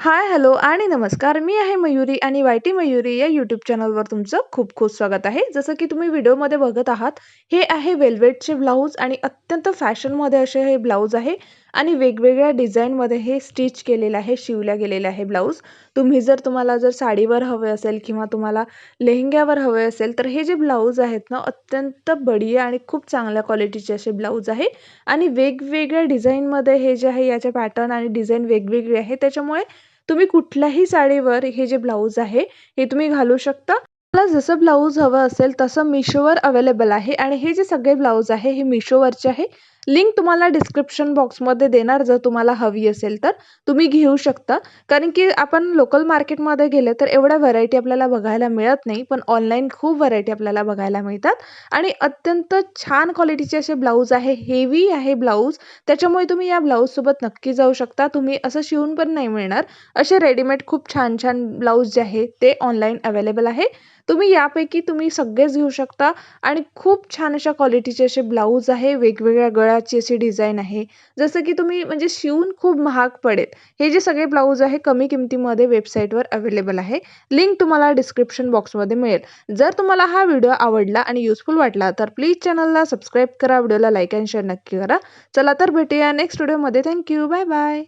हाय, hello आणि नमस्कार. मी आहे मयुरी आणि वाय-टी मयुरी या यूट्यूब चॅनलवर तुमचं खूप खूप स्वागत आहे. जसं की तुम्ही व्हिडिओमध्ये बघत आहात, हे आहे वेल्वेटचे ब्लाऊज आणि अत्यंत फॅशनमध्ये असे हे ब्लाऊज आहे आणि वेगवेगळ्या डिझाईनमध्ये हे स्टिच केलेलं आहे, शिवल्या गेलेलं आहे ब्लाऊज तुम्ही जर तुम्हाला जर साडीवर हवे असेल किंवा तुम्हाला लेहंग्यावर हवे असेल, तर हे जे ब्लाऊज आहेत ना, अत्यंत बढिया आणि खूप चांगल्या क्वालिटीचे असे ब्लाऊज आहे आणि वेगवेगळ्या डिझाईनमध्ये हे जे आहे याचे पॅटर्न आणि डिझाईन वेगवेगळे आहे. त्याच्यामुळे तुम्ही कुठल्याही साडीवर हे जे ब्लाऊज आहे हे तुम्ही घालू शकता. मला जसं ब्लाऊज हवं असेल तसं मिशोवर अवेलेबल आहे आणि हे जे सगळे ब्लाऊज आहे हे मिशोवरचे आहे. लिंक तुम्हाला डिस्क्रिप्शन बॉक्समध्ये देणार जर तुम्हाला हवी असेल तर. तुम्ही घेऊ शकता. कारण की आपण लोकल मार्केटमध्ये गेले तर एवढ्या व्हरायटी आपल्याला बघायला मिळत नाही पण ऑनलाईन खूप व्हरायटी आपल्याला बघायला मिळतात. आणि अत्यंत छान क्वालिटीचे असे ब्लाऊज आहे हेवी आहे ब्लाऊज त्याच्यामुळे तुम्ही या ब्लाऊजसोबत नक्की जाऊ शकता. तुम्ही असं शिवून पण नाही मिळणार. असे रेडीमेड खूप छान छान ब्लाऊज जे आहे ते ऑनलाईन अवेलेबल आहे. तुम्ही यापैकी तुम्ही सगळेच घेऊ शकता. आणि खूप छान अशा क्वालिटीचे असे ब्लाऊज आहे. वेगवेगळ्या गळ्या प्रकारची अशी डिझाईन आहे. जसं की तुम्ही म्हणजे शिवून खूप महाग पडेल. हे जे सगळे ब्लाऊज आहे कमी किमतीमध्ये वेबसाईटवर अवेलेबल आहे. लिंक तुम्हाला डिस्क्रिप्शन बॉक्समध्ये मिळेल. जर तुम्हाला हा व्हिडिओ आवडला आणि युजफुल वाटला तर प्लीज चॅनलला सबस्क्राईब करा व्हिडिओला लाईक अँड शेअर नक्की करा. चला तर भेटूया नेक्स्ट व्हिडिओमध्ये थँक्यू बाय बाय